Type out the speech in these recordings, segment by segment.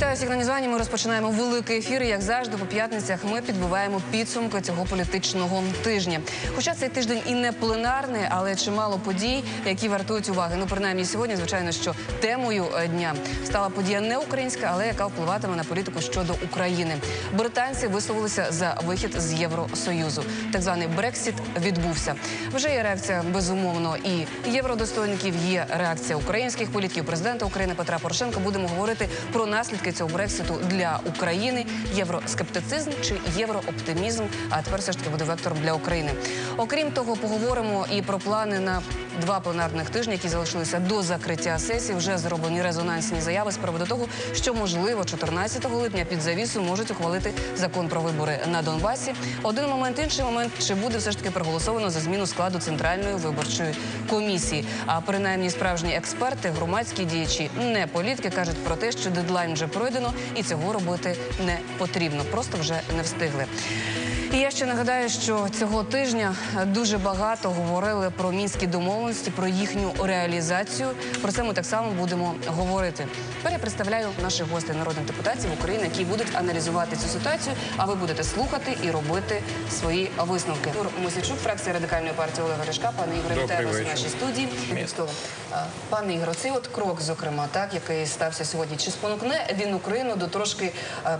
Вітаю всіх на. Ми розпочинаємо великий ефір. Як завжди, по п'ятницях ми підбиваємо підсумки цього політичного тижня. Хоча цей тиждень і не пленарний, але чимало подій, які вартують уваги. Ну, принаймні сьогодні, звичайно, що темою е, дня стала подія не українська, але яка впливатиме на політику щодо України. Британці висловилися за вихід з Євросоюзу. Так званий Брексіт відбувся. Вже є реакція безумовно і євродостойників. Є реакція українських політиків, президента України Петра Порошенка. Будемо говорити про наслідки цього Брекситу для України. Євроскептицизм чи єврооптимізм. А тепер все ж таки буде вектором для України. Окрім того, поговоримо і про плани на два пленарних тижні, які залишилися до закриття сесії. Вже зроблені резонансні заяви з приводу того, що можливо 14 липня під завісу можуть ухвалити закон про вибори на Донбасі. Один момент, інший момент, чи буде все ж таки проголосовано за зміну складу центральної виборчої комісії. А принаймні справжні експерти, громадські діячі, не політики кажуть про те, що дедлайн вже пройдено, і цього робити не потрібно. Просто вже не встигли. І я ще нагадаю, що цього тижня дуже багато говорили про мінські домовленості, про їхню реалізацію. Про це ми так само будемо говорити. Тепер я представляю наших гостей, народних депутатів України, які будуть аналізувати цю ситуацію. А ви будете слухати і робити свої висновки. Ігор Мосійчук, фракція радикальної партії Олега Ляшка. Пане Ігоре, вітаю вас вечір. нашій студії. А, Пане Ігоре, цей от крок, зокрема, так який стався сьогодні, чи спонукне він Україну до трошки. е,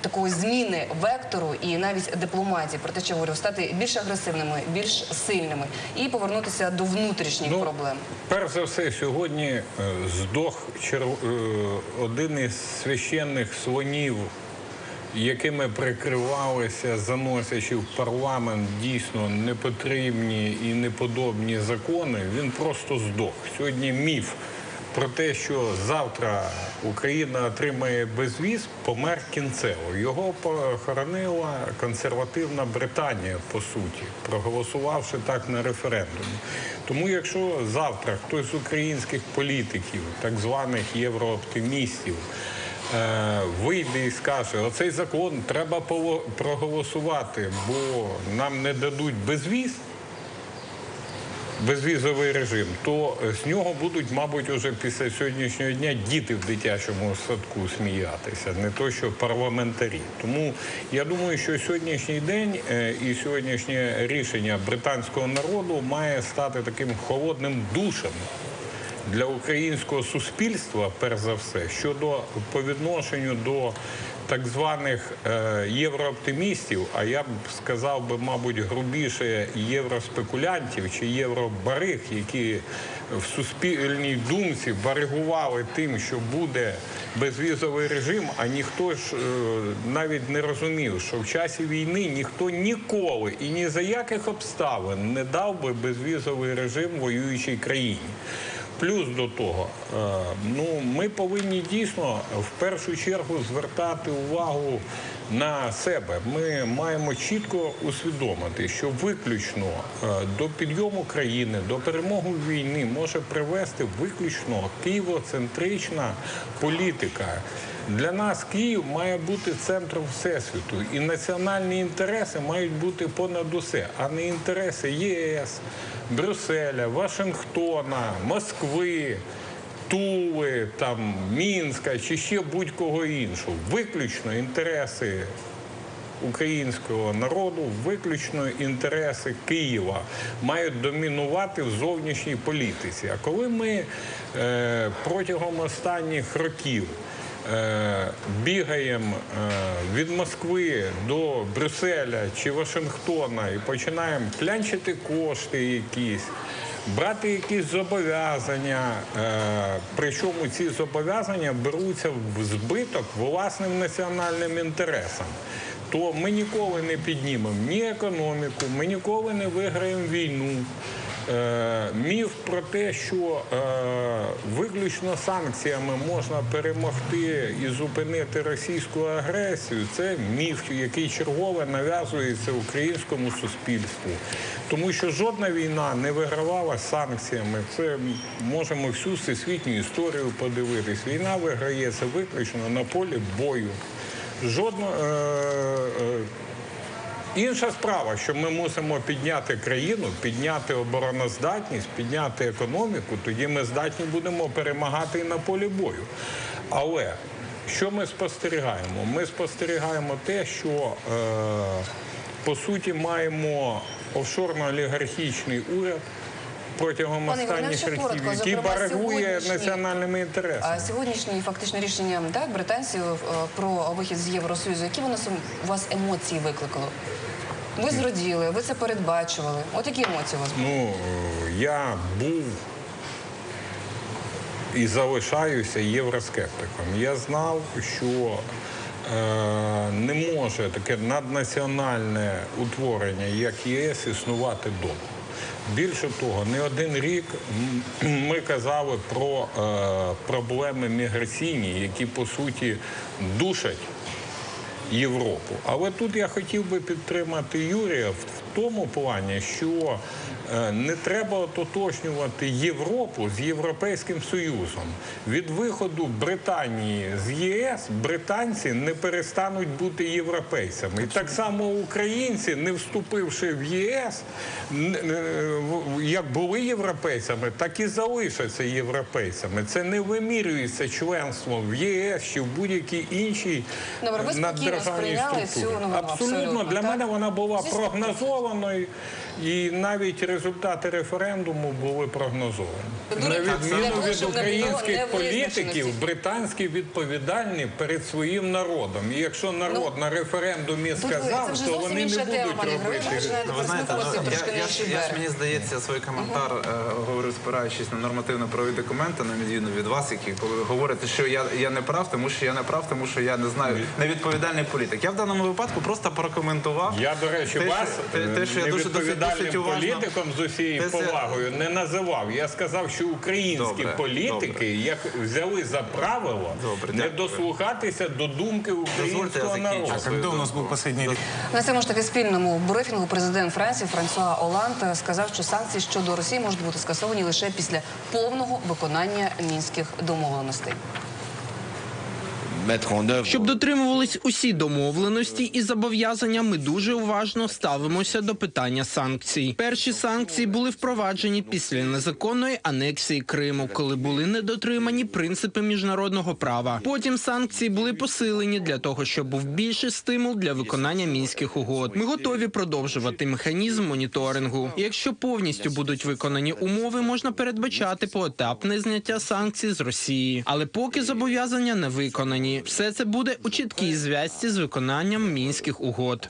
Такої зміни вектору і навіть дипломатії про те, що говорю, стати більш агресивними, більш сильними і повернутися до внутрішніх Ну, проблем. Перш за все, сьогодні е, здох чер- е, один із священних слонів, якими прикривалися, заносячи в парламент дійсно непотрібні і неподобні закони. Він просто здох. Сьогодні міф. Про те, що завтра Україна отримає безвіз, помер кінцево. Його похоронила консервативна Британія, по суті, проголосувавши так на референдумі. Тому, якщо завтра хтось з українських політиків, так званих єврооптимістів, е, вийде і скаже, оцей закон треба проголосувати, бо нам не дадуть безвіз безвізовий режим, то з нього будуть, мабуть, уже після сьогоднішнього дня діти в дитячому садку сміятися, не то що парламентарі. Тому я думаю, що сьогоднішній день е, і сьогоднішнє рішення британського народу має стати таким холодним душем для українського суспільства, перш за все, щодо по відношенню до так званих е, єврооптимістів, а я б сказав би, мабуть, грубіше євроспекулянтів чи євробариг, які в суспільній думці баригували тим, що буде безвізовий режим, а ніхто ж е, навіть не розумів, що в часі війни ніхто ніколи і ні за яких обставин не дав би безвізовий режим воюючій країні. Плюс до того, е, ну ми повинні дійсно в першу чергу звертати увагу на себе. Ми маємо чітко усвідомити, що виключно е, до підйому країни, до перемоги війни може привести виключно києвоцентрична політика. Для нас Київ має бути центром всесвіту, і національні інтереси мають бути понад усе, а не інтереси ЄС, Брюсселя, Вашингтона, Москви, Тули, там Мінська чи ще будь-кого іншого. Виключно інтереси українського народу, виключно інтереси Києва мають домінувати в зовнішній політиці. А коли ми е, протягом останніх років бігаємо е, від Москви до Брюсселя чи Вашингтона і починаємо клянчити кошти якісь. Брати якісь зобов'язання, е, причому ці зобов'язання беруться в збиток власним національним інтересам, то ми ніколи не піднімемо ні економіку, ми ніколи не виграємо війну. Е, міф про те, що е, виключно санкціями можна перемогти і зупинити російську агресію, це міф, який чергове нав'язується українському суспільству. Тому що жодна війна не вигравала санкціями. Це можемо всю всесвітню історію подивитись. Війна виграється виключно на полі бою. Жодно. Е, Інша справа, що ми мусимо підняти країну, підняти обороноздатність, підняти економіку, тоді ми здатні будемо перемагати і на полі бою. Але Що ми спостерігаємо? Ми спостерігаємо те, що е, по суті маємо офшорно-олігархічний уряд протягом Пане останніх років, який барагує національними інтересами. А сьогоднішні фактично рішення так, британців е, про вихід з Євросоюзу, які сум- у вас емоції викликало? Ви зраділи, ви це передбачували. От які емоції у вас були? Ну, я був і залишаюся євроскептиком. Я знав, що е, не може таке наднаціональне утворення, як ЄС, існувати довго. Більше того, не один рік ми казали про е, проблеми міграційні, які по суті душать Європу. Але тут я хотів би підтримати Юрія в тому плані, що е, не треба ототожнювати Європу з Європейським Союзом. Від виходу Британії з ЄС британці не перестануть бути європейцями. І так само українці, не вступивши в ЄС, е, як були європейцями, так і залишаться європейцями. Це не вимірюється членством в ЄС чи в будь-якій іншій ви наддержавній структурі. Абсолютно. абсолютно, Для так? мене вона була Зі прогнозованою, і навіть результати референдуму були прогнозовані. На відміну від українських політиків, британські відповідальні перед своїм народом. І якщо народ на референдумі сказав, то вони не будуть пані Григорій. Ви робити. Ви знаєте, ну, я, ж- мені здається, свій коментар е, говорю, спираючись на нормативно-правові документи, на відміну від вас, які коли говорите, що я, я не прав, тому що я не прав, тому що я не знаю невідповідальний політик. Я в даному випадку просто прокоментував. Я, до речі, те, вас що, те, що я дуже досить уважно. політиком з усією повагою не називав. Я сказав, що українські Добре, політики добре. як взяли за правило Добре, не дослухатися до думки українського народу. А Когда у нас На цьому ж таки спільному брифінгу президент Франції Франсуа Оланд сказав, що санкції щодо Росії можуть бути скасовані лише після повного виконання мінських домовленостей. Щоб дотримувались усі домовленості і зобов'язання, ми дуже уважно ставимося до питання санкцій. Перші санкції були впроваджені після незаконної анексії Криму, коли були недотримані принципи міжнародного права. Потім санкції були посилені для того, щоб був більший стимул для виконання мінських угод. Ми готові продовжувати механізм моніторингу. Якщо повністю будуть виконані умови, можна передбачати поетапне зняття санкцій з Росії. Але поки зобов'язання не виконані, все це буде у чіткій зв'язці з виконанням мінських угод.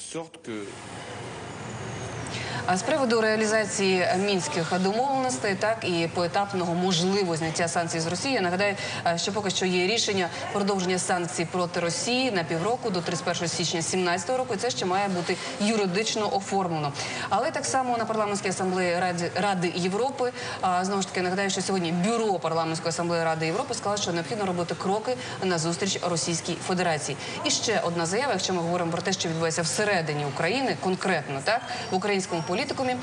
А з приводу реалізації мінських домовленостей, так і поетапного можливого зняття санкцій з Росії, я нагадаю, е, що поки що є рішення продовження санкцій проти Росії на півроку до 31 січня 2017 року. І це ще має бути юридично оформлено. Але так само на парламентській асамблеї Ради, Ради Європи знову ж таки нагадаю, що сьогодні бюро парламентської асамблеї Ради Європи сказало, що необхідно робити кроки на зустріч Російській Федерації. І ще одна заява, якщо ми говоримо про те, що відбувається всередині України, конкретно так в українському політикумі.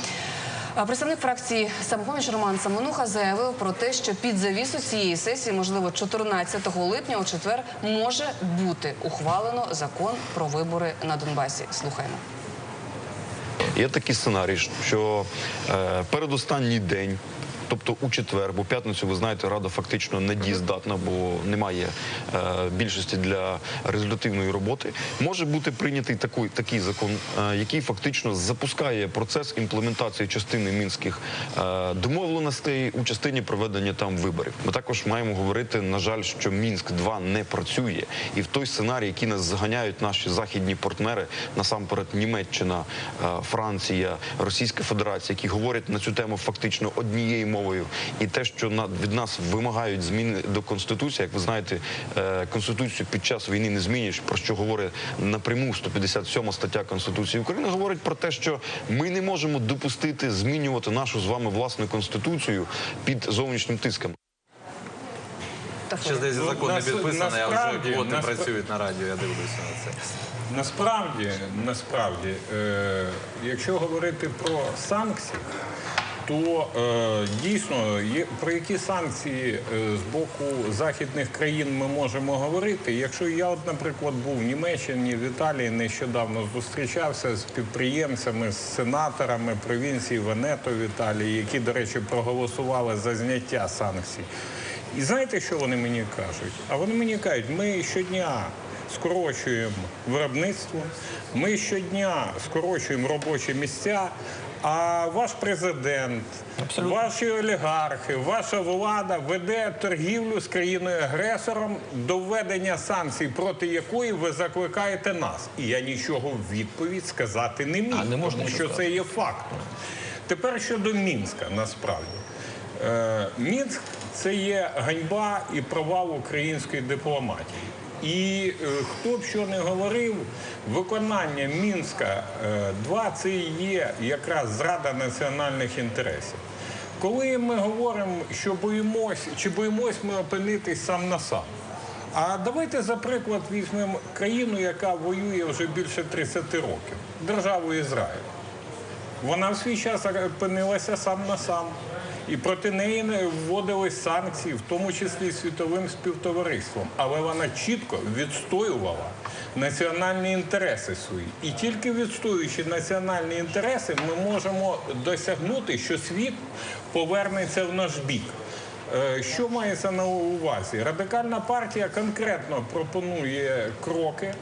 Представник фракції самопоміч Роман Самонуха заявив про те, що під завісу цієї сесії, можливо, 14 липня у четвер може бути ухвалено закон про вибори на Донбасі. Слухаємо. Є такий сценарій, що е, передостанній день. Тобто у четвер, бо п'ятницю, ви знаєте, рада фактично не дієздатна, бо немає е, більшості для результативної роботи. Може бути прийнятий такий, такий закон, е, який фактично запускає процес імплементації частини мінських е, домовленостей у частині проведення там виборів. Ми також маємо говорити, на жаль, що мінськ 2 не працює, і в той сценарій, який нас заганяють наші західні партнери, насамперед Німеччина, е, Франція, Російська Федерація, які говорять на цю тему фактично однією мовою, і те, що на- від нас вимагають зміни до конституції, як ви знаєте, е, конституцію під час війни не змінюєш, про що говорить напряму 157 стаття Конституції України, говорить про те, що ми не можемо допустити змінювати нашу з вами власну конституцію під зовнішнім тиском. Ще здається, Ну, закон не підписаний, а вже насправді- квоти наспра- працюють на радіо. Я дивлюся на це. Насправді, насправді, е, якщо говорити про санкції, то е, дійсно є про які санкції е, з боку західних країн ми можемо говорити. Якщо я, от, наприклад, був в Німеччині, в Італії нещодавно зустрічався з підприємцями, з сенаторами провінції Венето в Італії, які, до речі, проголосували за зняття санкцій. І знаєте, що вони мені кажуть? А вони мені кажуть, ми щодня скорочуємо виробництво, ми щодня скорочуємо робочі місця. А ваш президент, ваші олігархи, ваша влада веде торгівлю з країною-агресором до введення санкцій, проти якої ви закликаєте нас. І я нічого в відповідь сказати не міг, А, не можна тому що це є фактом. Тепер щодо Мінська, насправді. Е, Мінськ це є ганьба і провал української дипломатії. І е, хто б що не говорив, виконання Мінська 2 це є якраз зрада національних інтересів. Коли ми говоримо, що боїмось, чи боїмось ми опинитись сам на сам. А давайте за приклад візьмемо країну, яка воює вже більше 30 років державу Ізраїль. Вона в свій час опинилася сам на сам. І проти неї не вводились санкції, в тому числі світовим співтовариством. Але вона чітко відстоювала національні інтереси свої. І тільки відстоюючи національні інтереси, ми можемо досягнути, що світ повернеться в наш бік. Е, Що мається на увазі? Радикальна партія конкретно пропонує кроки,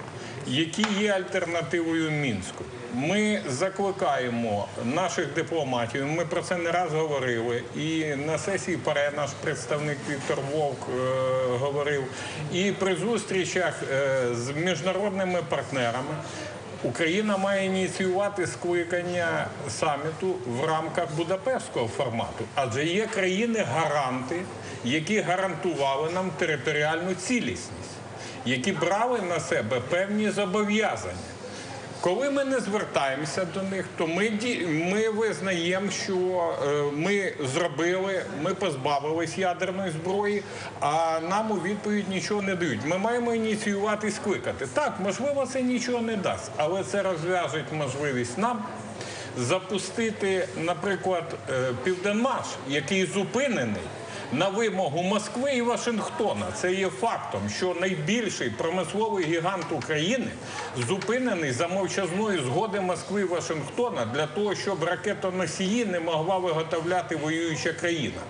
які є альтернативою мінську. Ми закликаємо наших дипломатів. Ми про це не раз говорили. І на сесії ПАРЕ наш представник Віктор Вовк е, говорив. І при зустрічах е, з міжнародними партнерами. Україна має ініціювати скликання саміту в рамках Будапештського формату, адже є країни-гаранти, які гарантували нам територіальну цілісність, які брали на себе певні зобов'язання. Коли ми не звертаємося до них, то ми, ми визнаємо, що е, ми зробили, ми позбавились ядерної зброї, а нам у відповідь нічого не дають. Ми маємо ініціювати і скликати. Так, можливо, це нічого не дасть, але це розв'яжить можливість нам запустити, наприклад, е, Південмаш, який зупинений. На вимогу Москви і Вашингтона це є фактом, що найбільший промисловий гігант України зупинений за мовчазної згоди Москви і Вашингтона для того, щоб ракетоносії не могла виготовляти воююча країна.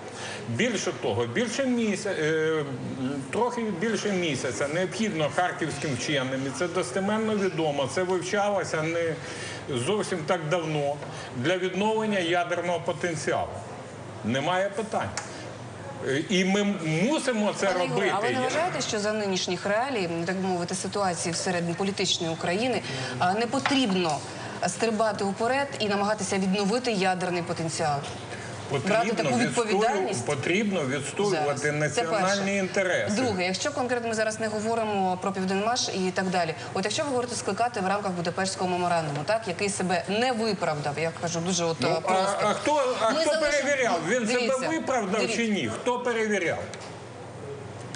Більше того, більше місяця, трохи більше місяця необхідно харківським вченим, і це достеменно відомо. Це вивчалося не зовсім так давно для відновлення ядерного потенціалу. Немає питань. Е, І ми мусимо це Пане Ігоре, робити. а ви не вважаєте, що за нинішніх реалій, так би мовити, ситуації всередині політичної України а, не потрібно стрибати уперед і намагатися відновити ядерний потенціал? Брати таку відповідальність? потрібно відстоювати Це національні інтереси. Друге, якщо конкретно ми зараз не говоримо про Південмаш і так далі, от якщо ви говорите скликати в рамках Будапештського меморандуму, так який себе не виправдав, я кажу дуже от Ну, просто. а, а хто, а Ми хто залишимо- перевіряв? Він Дивіться, себе виправдав дивіться. чи ні? Хто перевіряв?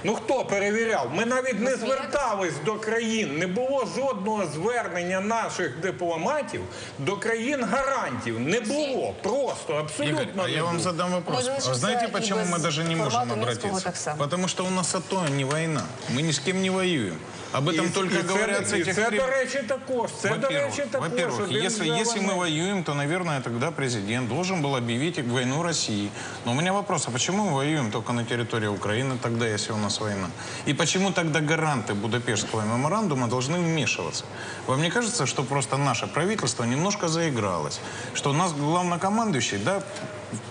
Ну хто перевіряв? Ми навіть не звертались до країн. Не було жодного звернення наших дипломатів до країн гарантів. Не було. Просто абсолютно Игорь, а я вам задам вопрос. Начаться Знаете, почему мы даже не можем обратиться? Потому что у нас АТО не война. Мы ни с кем не воюем. Об этом І- только і це, говорят с і этих це, трибун. до речі, також. Це, до речі, також. Во-первых, один если, з если мы елементів. воюем, то, наверное, тогда президент должен был объявить войну России. Но у меня вопрос, а почему мы воюем только на территории Украины тогда, если у нас война? И почему тогда гаранты Будапештского меморандума должны вмешиваться? Вам не кажется, что просто наше правительство немножко заигралось? Что у нас главнокомандующий, да,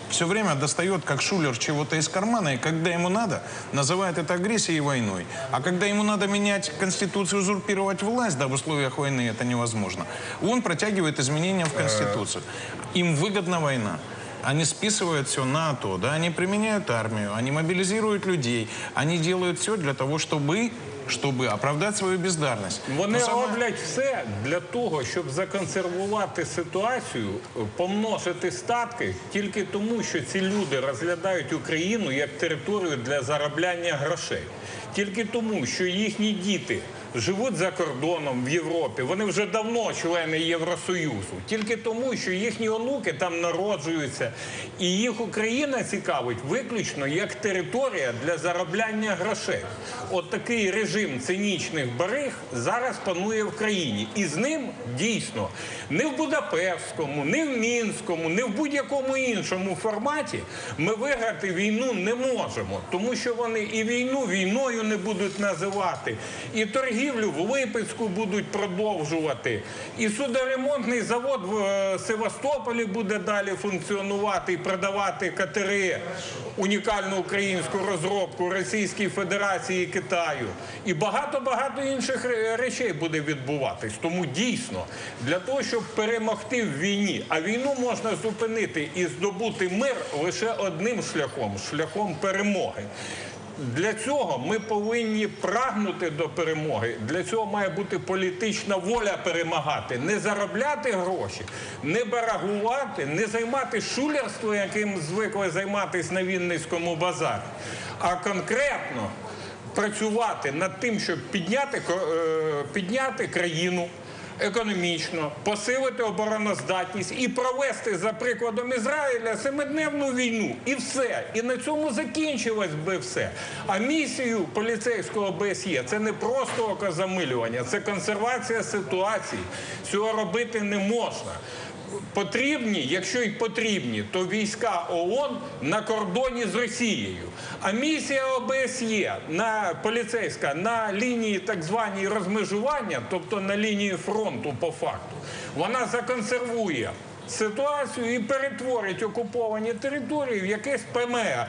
все время достает, как шулер, чего-то из кармана, и когда ему надо, называет это агрессией и войной. А когда ему надо менять Конституцию, узурпировать власть, да, в условиях войны это невозможно, он протягивает изменения в Конституцию. Им выгодна война. Они списывают все на АТО, да, они применяют армию, они мобилизируют людей, они делают все для того, чтобы, чтобы оправдати свою бездарність. Вони саме... роблять все для того, щоб законсервувати ситуацію, помножити статки тільки тому, що ці люди розглядають Україну як територію для заробляння грошей. Тільки тому, що їхні діти живуть за кордоном в Європі. Вони вже давно члени Євросоюзу. Тільки тому, що їхні онуки там народжуються, і їх Україна цікавить виключно як територія для заробляння грошей. От такий режим цинічних бариг зараз панує в країні. І з ним дійсно не в Будапештському, не в Мінському, не в будь-якому іншому форматі ми виграти війну не можемо, тому що вони і війну війною не будуть називати, і торгівлю в Липецьку будуть продовжувати, і судоремонтний завод в е, Севастополі буде далі функціонувати і продавати катери унікальну українську розробку Російській Федерації і Китаю. І багато-багато інших речей буде відбуватись. Тому дійсно для того, щоб перемогти в війні, а війну можна зупинити і здобути мир лише одним шляхом шляхом перемоги. Для цього ми повинні прагнути до перемоги. Для цього має бути політична воля перемагати, не заробляти гроші, не барагувати, не займати шулерством, яким звикли займатися на Вінницькому базарі, а конкретно працювати над тим, щоб підняти, е, підняти країну економічно, посилити обороноздатність і провести за прикладом Ізраїля семидневну війну. І все. І на цьому закінчилось би все. А місію поліцейського ОБСЄ це не просто окозамилювання, це консервація ситуації. Цього робити не можна. Потрібні, якщо й потрібні, то війська ООН на кордоні з Росією. А місія ОБСЄ на поліцейська на лінії так званій розмежування, тобто на лінії фронту по факту, вона законсервує ситуацію і перетворить окуповані території в якесь ПМР.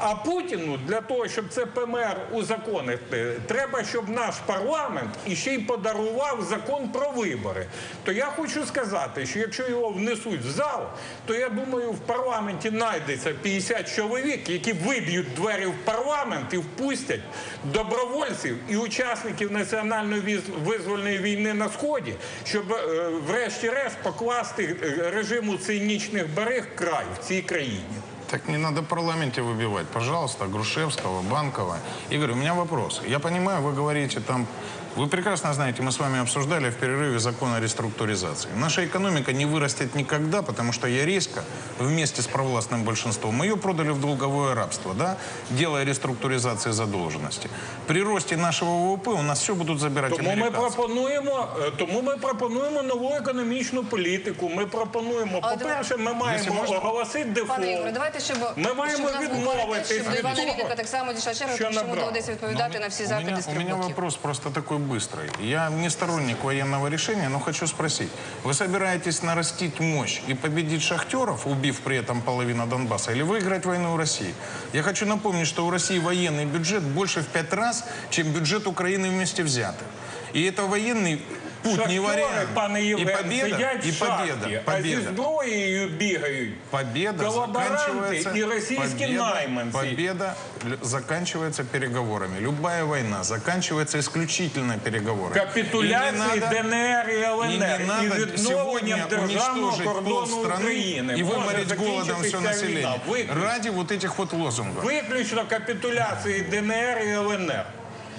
А Путіну для того, щоб це ПМР узаконити, треба, щоб наш парламент іще й подарував закон про вибори. То я хочу сказати, що якщо його внесуть в зал, то я думаю, в парламенті знайдеться 50 чоловік, які виб'ють двері в парламент і впустять добровольців і учасників національної визвольної війни на сході, щоб е, врешті-решт покласти е, режиму цинічних бариг край в цій країні. Так не надо в парламенте выбивать, пожалуйста, Грушевского, Банкова. Игорь, у меня вопрос. Я понимаю, вы говорите там... Вы прекрасно знаете, мы с вами обсуждали в перерыве закон о реструктуризации. Наша экономика не вырастет никогда, потому что Яриська вместе с провластным большинством, мы ее продали в долговое рабство, да, делая реструктуризации задолженности. При росте нашего ВВП у нас все будут забирать Тому ми американцы. пропонуємо, е, тому ми пропонуємо нову економічну політику. Ми пропонуємо, Але по-перше, ми маємо можна. оголосити Пане Ігоре, дефолт. давайте, щоб Ми маємо щоб у нас був відмовитись паритет, щоб до від Івана того, Вінника так само дійшла черга, що тому що йому набрав. доведеться відповідати на всі у закиди меня, з у трьох меня боків. вопрос просто такой быстрый. Я не сторонник военного решения, но хочу спросить. Вы собираетесь нарастить мощь и победить шахтеров, убив при этом половину Донбасса, или выиграть войну у России? Я хочу напомнить, что у России военный бюджет больше в пять раз, чем бюджет Украины вместе взятых. И это военный путь, не Шахтери, вариант. пане и Євген, победа, сидять и в шахті, победа, а зі победа. зброєю бігають. Победа Колаборанти заканчивается... і російські победа, найманці. победа л- заканчивается переговорами. Любая война заканчивается исключительно переговорами. Капітуляції И не надо- ДНР і и ЛНР не і надо відновленням сегодня державного уничтожить кордону полстраны України. и Може выморить голодом все закінчитися население війна. Виключно. ради вот этих вот лозунгов. Виключно капітуляції ДНР і ЛНР.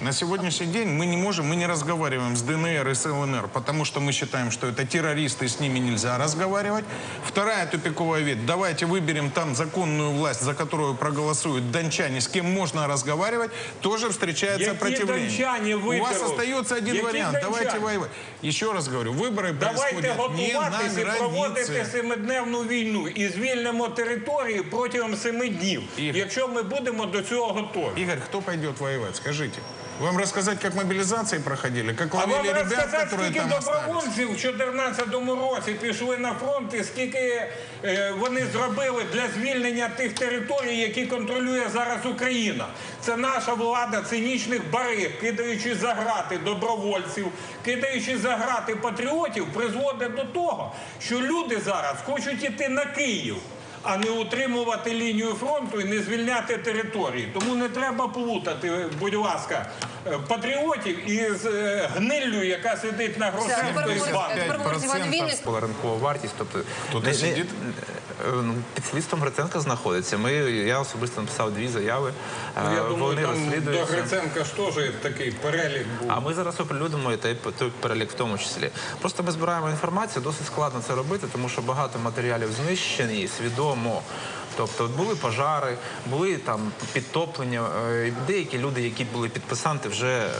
На сегодняшний день мы не можем, мы не разговариваем с ДНР и с ЛНР, потому что мы считаем, что это террористы, и с ними нельзя разговаривать. Вторая тупиковая ветвь. Давайте выберем там законную власть, за которую проголосуют дончане, с кем можно разговаривать, тоже встречается Які сопротивление. дончане У вас выберут? остается один Які вариант. дончане? Давайте воевать. Еще раз говорю, выборы Давайте происходят не на готуватися і проводити границе. семидневну війну і звільнимо території протягом семи днів, Ігор. якщо ми будемо до цього готові. Игорь, кто пойдет воевать? Скажите. Вам рассказать, как мобилизации проходили? Как А ловили вам ребят, розказати, которые скільки там остались? добровольців в 2014 році пішли на фронт і скільки е, вони зробили для звільнення тих територій, які контролює зараз Україна. Це наша влада цинічних бариг, кидаючи за грати добровольців, кидаючи за грати патріотів, призводить до того, що люди зараз хочуть іти на Київ. А не утримувати лінію фронту і не звільняти території. Тому не треба плутати, будь ласка, е, патріотів із е, гниллю, яка сидить на ринкова вартість. Тобто не- сидить? е, ну, під слідством Гриценка знаходиться. Ми я особисто написав дві заяви. Ну, Я думаю, Вони там до. Гриценка ж теж такий перелік був. А ми зараз оприлюдимо і той, той перелік в тому числі. Просто ми збираємо інформацію, досить складно це робити, тому що багато матеріалів знищені свідомо. ども Тобто були пожари, були там підтоплення. е, Деякі люди, які були підписанти, вже е,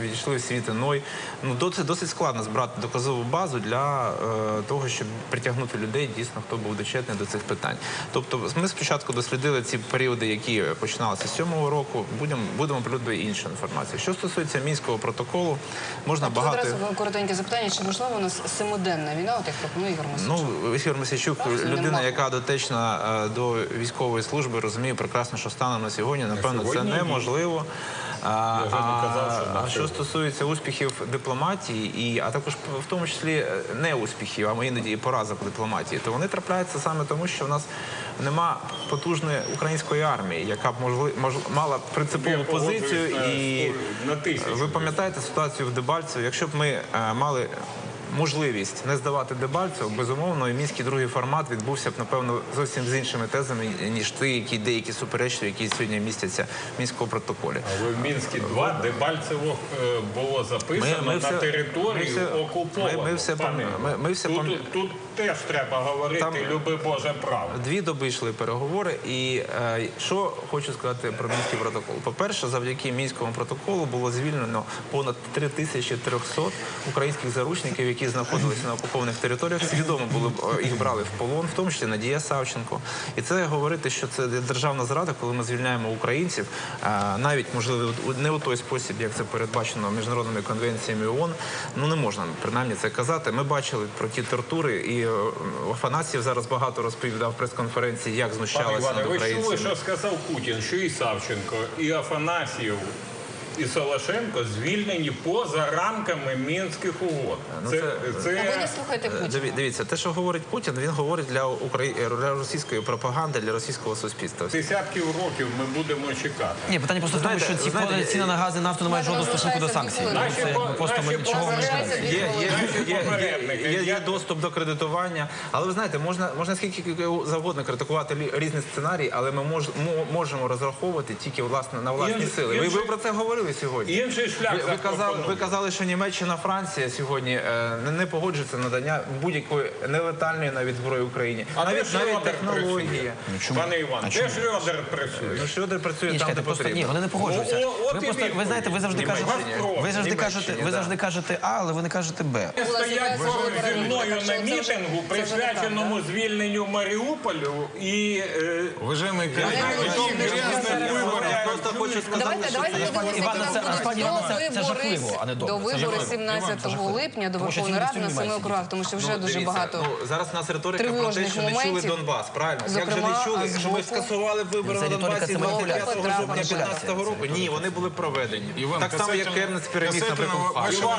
відійшли в світ іной. Ну досить досить складно збирати доказову базу для е, того, щоб притягнути людей, дійсно, хто був дочетний до цих питань. Тобто, ми спочатку дослідили ці періоди, які починалися з сьомого року. Будемо будемо оприлюднити іншу інформацію. Що стосується мінського протоколу, можна Тут багато. одразу коротеньке запитання, чи можливо у нас семиденна війна, от як пропонує Ігор Мосичук? Ну, Ігор Мосійчук, людина, яка дотична е, до військової служби, розуміє прекрасно, що станом на сьогодні, напевно, це сьогодні неможливо. А, вже не казав, що а, що стосується успіхів дипломатії, і а також в тому числі е, не успіхів, а іноді і поразок дипломатії, то вони трапляються саме тому, що в нас нема потужної української армії, яка б можли, мож, мала принципову позицію на і на тисячу. ви пам'ятаєте ситуацію в Дебальцево? Якщо б ми е, мали можливість не здавати Дебальцево, безумовно, і мінський другий формат відбувся б, напевно, зовсім з іншими тезами, ніж ті, які деякі суперечливі, які сьогодні містяться в мінському протоколі. Але в Мінські 2 Дебальцево е, було записано на територію ми все- окуповану. ми- ми все пам- ми- ми все пам- тут, тут теж треба говорити, Там- люби Боже право. Дві доби йшли переговори, і е, що хочу сказати про мінський протокол. По-перше, завдяки мінському протоколу було звільнено понад 3300 українських заручників, які знаходилися на окупованих територіях. Свідомо були е, їх брали в полон, в тому числі Надія Савченко. І це говорити, що це державна зрада, коли ми звільняємо українців, навіть можливо не у той спосіб, як це передбачено міжнародними конвенціями ООН, ну не можна принаймні це казати. Ми бачили про ті тортури, і е, Афанасьєв зараз багато розповідав прес-конференції, як Пане знущалися Іване, над ви чули, що сказав Путін, що і Савченко, і Афанасьєв, і Солошенко звільнені поза рамками мінських угод. Ну, Це, це- це, А ви не слухайте Е, Путіна. Дивіться, те, що говорить Путін, він говорить для Украї... для російської пропаганди, для російського суспільства. десятків років ми будемо чекати. Ні, питання просто в тому, що ці знаєте, ціни на газ і нафту не мають жодного стосунку до санкцій. Ну. Це Наші просто по- ми наші чого не Є, є, є, є, є, є доступ до кредитування, але ви знаєте, можна, можна скільки завгодно критикувати лі- різні сценарії, але ми мож, можемо розраховувати тільки власне на власні сили. Ви, ви про це говорили сьогодні. Інший шлях Ви, ви, казали, ви запропонований. казали, що Німеччина, Франція сьогодні е, не, не погоджується надання будь-якої нелетальної навіть зброї Україні. А де навіть навіть Шрёдер технології. працює? Пане Іван, де Шрёдер працює? Ну Шрёдер працює Ні, там, чекайте, де просто ні, потрібно. вони не погоджуються. О, о, от Ви і просто ви відповідь. знаєте, ви завжди Німеччині. кажете, ви завжди Німеччині, кажете, ви да. завжди кажете А, але ви не кажете Б. Була Стоять ситуація, коли поруч зі перемогли, мною так на що це вже- мітингу, це вже неправда. присвяченому звільненню Маріуполю і е, Уважаемые коллеги, Вони какие будуть грязные дуже выборы. Я просто хочу сказати, Давайте, що давайте це- подивимося, Івана, це- там Пані Івана, це- це вибори жахливо, а не добре. до Це вибори жахливо. 17 липня, до Тому Верховної Ради на люди семи округах, тому що вже Ну, дуже дивіться, багато. Ну, зараз у нас риторика про те, тривожних що не чули моментів. Донбас, правильно? Як же Зокрема, не чули, з що ми боку- скасували вибори Це на риторика Донбасі самого 25 жовтня. 2015 року? Ні, вони були проведені. Іван, так само, як Кернець переміг, Харкові. Іван,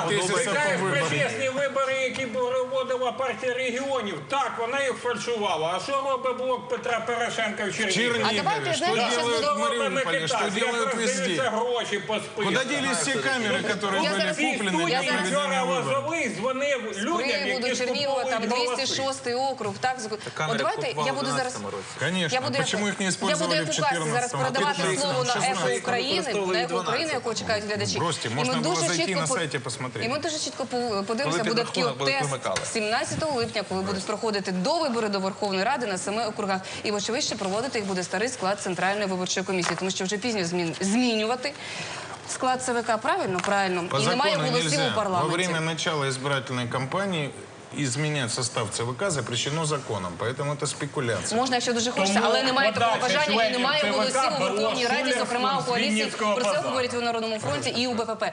вибори, які проводила партія регіонів. Так, вона їх фальшувала. А що робить блок Петра Порошенка в Чернігові? А давайте, я щас буду- в Мариуполе, что делают везде? гроші по списку. Куда делись все камеры, которые Я были зараз- куплены я для зараз- проведения Вчора выборов? Лозовий дзвонив людям, Приводу які Чернігова, там скуповують голоси. 206 округ. Так, з- камери От давайте купували я в буду зараз. 12-му році. Конечно. Я буду, Почему як, их не я буду использовали як в у касті 14 зараз передавати 15 слово на ехо 16 України, використовували на ехо 12. України, якого чекають глядачі. Бросьте, І ми можна було дуже зайти чітко на по- сайті посмотрети. І ми дуже чітко по- подивимося, Коли буде такий підрахунок от буде тест вимикали. 17 липня, коли будуть проходити до вибори до Верховної Ради на семи округах. І вочевидь, ще проводити їх буде старий склад Центральної виборчої комісії, тому що вже пізно змін- змінювати. Склад ЦВК правильно, правильно, По і немає голосів у у Во парламенті. время начала избирательной кампанії изменять состав ЦВК запрещено законом, поэтому це спекуляція. Можна, якщо дуже хочеться, але немає такого бажання і немає голосів у Верховній Раді, зокрема у коаліції. Про це говорять у Народному фронті і у БПП.